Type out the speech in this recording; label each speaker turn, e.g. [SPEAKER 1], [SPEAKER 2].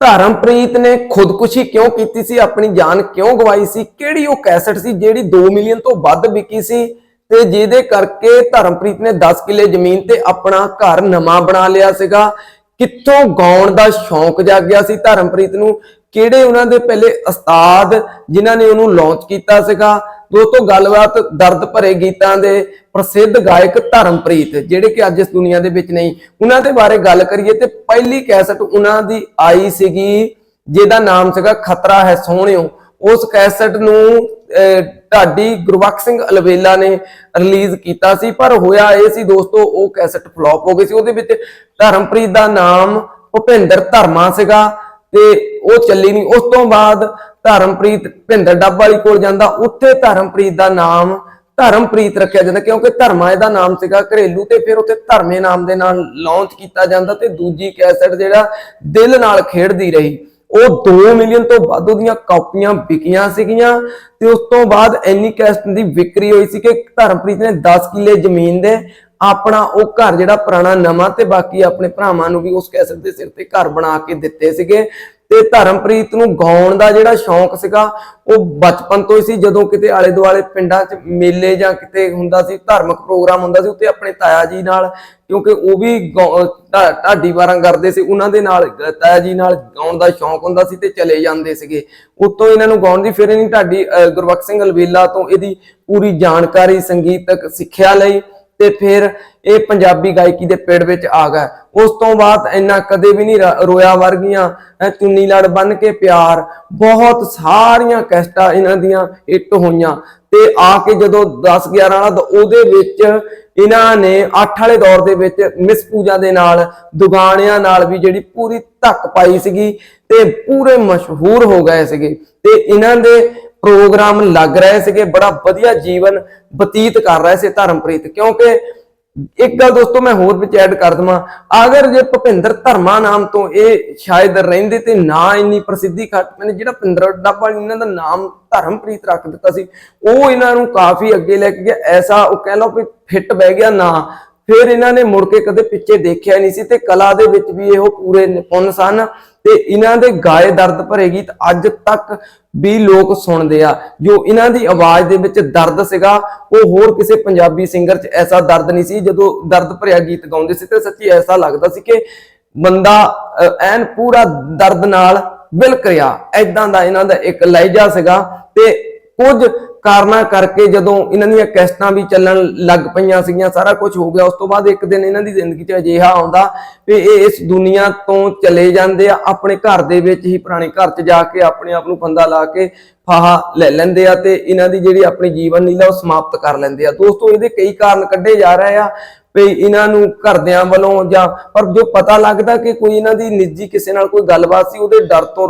[SPEAKER 1] ਧਰਮਪ੍ਰੀਤ ਨੇ ਖੁਦਕੁਸ਼ੀ ਕਿਉਂ ਕੀਤੀ ਸੀ? ਆਪਣੀ ਜਾਨ ਕਿਉਂ ਗਵਾਈ ਸੀ? ਕਿਹੜੀ ਉਹ ਕੈਸਟ ਸੀ ਜਿਹੜੀ 2 ਮਿਲੀਅਨ ਤੋਂ ਵੱਧ ਵਿਕੀ ਸੀ? ਤੇ ਜਿਹਦੇ ਕਰਕੇ ਧਰਮਪ੍ਰੀਤ ਨੇ 10 ਕਿੱਲੇ ਜ਼ਮੀਨ ਤੇ ਆਪਣਾ ਘਰ ਨਵਾਂ ਬਣਾ ਲਿਆ ਸੀਗਾ। ਕਿੱਥੋਂ ਗਾਉਣ ਦਾ ਸ਼ੌਂਕ ਜਾਗਿਆ ਸੀ ਧਰਮਪ੍ਰੀਤ ਨੂੰ? ਕਿਹੜੇ ਉਹਨਾਂ ਦੇ ਪਹਿਲੇ ਉਸਤਾਦ ਜਿਨ੍ਹਾਂ ਨੇ ਉਹਨੂੰ ਲਾਂਚ ਕੀਤਾ ਸੀਗਾ? ਦੋਸਤੋ ਗੱਲਬਾਤ ਦਰਦ ਭਰੇ ਗੀਤਾਂ ਦੇ ਪ੍ਰਸਿੱਧ ਗਾਇਕ ਧਰਮਪ੍ਰੀਤ ਜਿਹੜੇ ਕਿ ਅੱਜ ਇਸ ਦੁਨੀਆ ਦੇ ਵਿੱਚ ਨਹੀਂ। ਉਹਨਾਂ ਦੇ ਬਾਰੇ ਗੱਲ ਕਰੀਏ ਤੇ ਪਹਿਲੀ ਕੈਸਟ ਉਹਨਾਂ ਦੀ ਆਈ ਸੀਗੀ ਜਿਹਦਾ ਨਾਮ ਸੀਗਾ ਖਤਰਾ ਹੈ ਸੋਹਣਿਓ। ਉਸ ਕੈਸਟ ਨੂੰ ਅਹ, ਢਾਡੀ ਗੁਰਬਖਸ਼ ਸਿੰਘ ਅਲਵੇਲਾ ਨੇ ਰਿਲੀਜ਼ ਕੀਤਾ ਸੀ ਪਰ ਹੋਇਆ ਇਹ ਸੀ ਦੋਸਤੋ ਉਹ ਕੈਸਟ ਫਲॉप ਹੋ ਗਈ ਸੀ। ਉਹਦੇ ਵਿੱਚ ਧਰਮਪ੍ਰੀਤ ਦਾ ਨਾਮ ਭੁਪਿੰਦਰ ਧਰਮਾ ਸੀਗਾ ਤੇ ਉਹ ਚੱਲੀ ਨਹੀਂ। ਉਸ ਤੋਂ ਬਾਅਦ ਧਰਮਪ੍ਰੀਤ ਭਿੰਦਰ ਡੱਬ ਵਾਲੀ ਕੋਲ ਜਾਂਦਾ, ਉੱਥੇ ਧਰਮਪ੍ਰੀਤ ਦਾ ਨਾਮ ਧਰਮਪ੍ਰੀਤ ਰੱਖਿਆ ਜਾਂਦਾ, ਕਿਉਂਕਿ ਧਰਮਾ ਇਹਦਾ ਨਾਮ ਸੀਗਾ ਘਰੇਲੂ ਤੇ ਫਿਰ ਉੱਥੇ ਧਰਮੇ ਨਾਮ ਦੇ ਨਾਲ ਲਾਂਚ ਕੀਤਾ ਜਾਂਦਾ ਤੇ ਦੂਜੀ ਕੈਸਟ ਜਿਹੜਾ ਦਿਲ ਨਾਲ ਖੇਡਦੀ ਰਹੀ। ਉਹ 2 ਮਿਲੀਅਨ ਤੋਂ ਵੱਧ ਉਹਦੀਆਂ ਕਾਪੀਆਂ ਵਿਕੀਆਂ ਸੀਗੀਆਂ ਤੇ ਉਸ ਤੋਂ ਬਾਅਦ ਐਨੀ ਕੈਸਟ ਦੀ ਵਿਕਰੀ ਹੋਈ ਸੀ ਕਿ ਧਰਮਪ੍ਰੀਤ ਨੇ 10 ਕਿੱਲੇ ਜ਼ਮੀਨ ਦੇ ਆਪਣਾ ਉਹ ਘਰ ਜਿਹੜਾ ਪੁਰਾਣਾ ਨਵਾਂ ਤੇ ਬਾਕੀ ਆਪਣੇ ਭਰਾਵਾਂ ਨੂੰ ਵੀ ਉਸ ਕੈਸਟ ਦੇ ਸਿਰ ਤੇ ਘਰ ਬਣਾ ਕੇ ਦਿੱਤੇ ਸੀਗੇ। ਤੇ ਧਰਮਪ੍ਰੀਤ ਨੂੰ ਗਾਉਣ ਦਾ ਜਿਹੜਾ ਸ਼ੌਂਕ ਸੀਗਾ ਉਹ ਬਚਪਨ ਤੋਂ ਹੀ ਸੀ। ਜਦੋਂ ਕਿਤੇ ਆਲੇ ਦੁਆਲੇ ਪਿੰਡਾਂ 'ਚ ਮੇਲੇ ਜਾਂ ਕਿਤੇ ਹੁੰਦਾ ਸੀ ਧਾਰਮਿਕ ਪ੍ਰੋਗਰਾਮ ਹੁੰਦਾ ਸੀ ਉੱਤੇ ਆਪਣੇ ਤਾਇਆ ਜੀ ਨਾਲ ਕਿਉਂਕਿ ਉਹ ਵੀ ਗਾਉ- ਢਾਡੀ ਵਾਰਾਂ ਕਰਦੇ ਸੀ ਉਹਨਾਂ ਦੇ ਨਾਲ ਤਾਇਆ ਜੀ ਨਾਲ ਗਾਉਣ ਦਾ ਸ਼ੌਂਕ ਹੁੰਦਾ ਸੀ ਤੇ ਚਲੇ ਜਾਂਦੇ ਸੀਗੇ। ਉਤੋਂ ਇਹਨਾਂ ਨੂੰ ਗਾਉਣ ਦੀ ਫਿਰ ਇਹਨੀ ਢਾਡੀ ਅਹ, ਗੁਰਬਖਸ਼ ਸਿੰਘ ਅਲਵੇਲਾ ਤੋਂ ਇਹਦੀ ਪੂਰੀ ਜਾਣਕਾਰੀ ਸੰਗੀਤਕ ਸਿੱਖਿਆ ਲਈ ਤੇ ਫਿਰ ਇਹ ਪੰਜਾਬੀ ਗਾਇਕੀ ਦੇ ਪੇੜ ਵਿੱਚ ਆ ਗਿਆ ਉਸ ਤੋਂ ਬਾਅਦ ਇੰਨਾ ਕਦੇ ਵੀ ਨਹੀਂ ਰੋਇਆ ਵਰਗੀਆਂ ਚੁੰਨੀ ਲੜ ਬਨ ਕੇ ਪਿਆਰ, ਬਹੁਤ ਸਾਰੀਆਂ ਕੈਸਟਾਂ ਇਹਨਾਂ ਦੀਆਂ ਹਿੱਟ ਹੋਈਆਂ। ਤੇ ਆ ਕੇ ਜਦੋਂ 10 11 ਵਾਲਾ, ਤਾਂ ਉਹਦੇ ਵਿੱਚ ਇਹਨਾਂ ਨੇ 8 ਵਾਲੇ ਦੌਰ ਦੇ ਵਿੱਚ ਮਿਸ ਪੂਜਾ ਦੇ ਨਾਲ, ਦੁਗਾਣਿਆਂ ਨਾਲ ਵੀ ਜਿਹੜੀ ਪੂਰੀ ਧੱਕ ਪਾਈ ਸੀਗੀ ਤੇ ਪੂਰੇ ਮਸ਼ਹੂਰ ਹੋ ਗਏ ਸੀਗੇ। ਤੇ ਇਹਨਾਂ ਦੇ ਪ੍ਰੋਗਰਾਮ ਲੱਗ ਰਹੇ ਸੀਗੇ, ਬੜਾ ਵਧੀਆ ਜੀਵਨ ਬਤੀਤ ਕਰ ਰਹੇ ਸੀ ਧਰਮਪ੍ਰੀਤ। ਕਿਉਂਕਿ ਇੱਕ ਗੱਲ ਦੋਸਤੋ ਮੈਂ ਹੋਰ ਵਿੱਚ ਐਡ ਕਰ ਦਵਾਂ, ਅਗਰ ਜੇ ਭੁਪਿੰਦਰ ਧਰਮਾ ਨਾਮ ਤੋਂ ਇਹ ਸ਼ਾਇਦ ਰਹਿੰਦੇ ਤੇ ਨਾ ਇੰਨੀ ਪ੍ਰਸਿੱਧੀ ਘਟ ਮੈਨੇ ਜਿਹੜਾ ਭਿੰਦਰ ਡੱਬਾ ਇਹਨਾਂ ਦਾ ਨਾਮ ਧਰਮਪ੍ਰੀਤ ਰੱਖ ਦਿੱਤਾ ਸੀ, ਉਹ ਇਹਨਾਂ ਨੂੰ ਕਾਫੀ ਅੱਗੇ ਲੈ ਕੇ ਗਿਆ, ਐਸਾ ਉਹ ਕਹਿ ਲਓ ਵੀ ਫਿੱਟ ਬਹਿ ਗਿਆ ਨਾ ਫਿਰ ਇਹਨਾਂ ਨੇ ਮੁੜ ਕੇ ਕਦੇ ਪਿੱਛੇ ਦੇਖਿਆ ਨਹੀਂ ਸੀ ਤੇ ਕਲਾ ਦੇ ਵਿੱਚ ਵੀ ਇਹੋ ਪੂਰੇ ਨਿਪੁੰਨ ਸਨ ਤੇ ਇਹਨਾਂ ਦੇ ਗਾਏ ਦਰਦ ਭਰੇ ਗੀਤ ਅੱਜ ਤੱਕ ਵੀ ਲੋਕ ਸੁਣਦੇ ਆ। ਜੋ ਇਹਨਾਂ ਦੀ ਆਵਾਜ਼ ਦੇ ਵਿੱਚ ਦਰਦ ਸੀਗਾ, ਉਹ ਹੋਰ ਕਿਸੇ ਪੰਜਾਬੀ ਸਿੰਗਰ 'ਚ ਐਸਾ ਦਰਦ ਨਹੀਂ ਸੀ ਜਦੋਂ ਦਰਦ ਭਰਿਆ ਗੀਤ ਗਾਉਂਦੇ ਸੀ ਤੇ ਸੱਚੀ ਐਸਾ ਲੱਗਦਾ ਸੀ ਕਿ ਬੰਦਾ ਐਨ ਪੂਰਾ ਦਰਦ ਨਾਲ ਬਿਲਕ ਰਿਹਾ। ਐਦਾਂ ਦਾ ਇਹਨਾਂ ਦਾ ਇੱਕ ਲਹਿਜਾ ਸੀਗਾ ਤੇ ਕੁਝ ਕਾਰਨਾਂ ਕਰਕੇ ਜਦੋਂ ਇਹਨਾਂ ਦੀਆਂ ਕੈਸਟਾਂ ਵੀ ਚੱਲਣ ਲੱਗ ਪਈਆਂ ਸੀਗੀਆਂ, ਸਾਰਾ ਕੁਝ ਹੋ ਗਿਆ। ਉਸ ਤੋਂ ਬਾਅਦ ਇੱਕ ਦਿਨ ਇਹਨਾਂ ਦੀ ਜ਼ਿੰਦਗੀ 'ਚ ਅਜਿਹਾ ਆਉਂਦਾ ਵੀ ਇਹ ਇਸ ਦੁਨੀਆ ਤੋਂ ਚਲੇ ਜਾਂਦੇ ਆ, ਆਪਣੇ ਘਰ ਦੇ ਵਿੱਚ ਹੀ ਪੁਰਾਣੇ ਘਰ 'ਚ ਜਾ ਕੇ ਆਪਣੇ ਆਪ ਨੂੰ ਫੰਦਾ ਲਾ ਕੇ ਫਾਹਾ ਲੈ ਲੈਂਦੇ ਆ ਤੇ ਇਹਨਾਂ ਦੀ ਜਿਹੜੀ ਆਪਣੀ ਜੀਵਨ ਲੀਲਾ ਉਹ ਸਮਾਪਤ ਕਰ ਲੈਂਦੇ ਆ। ਦੋਸਤੋ, ਇਹਦੇ ਕਈ ਕਾਰਨ ਕੱਢੇ ਜਾ ਰਹੇ ਆ ਵੀ ਇਹਨਾਂ ਨੂੰ ਘਰਦਿਆਂ ਵੱਲੋਂ ਜਾਂ, ਪਰ ਜੋ ਪਤਾ ਲੱਗਦਾ ਕਿ ਕੋਈ ਇਹਨਾਂ ਦੀ ਨਿੱਜੀ ਕਿਸੇ ਨਾਲ ਕੋਈ ਗੱਲਬਾਤ ਸੀ, ਉਹਦੇ ਡਰ ਤੋਂ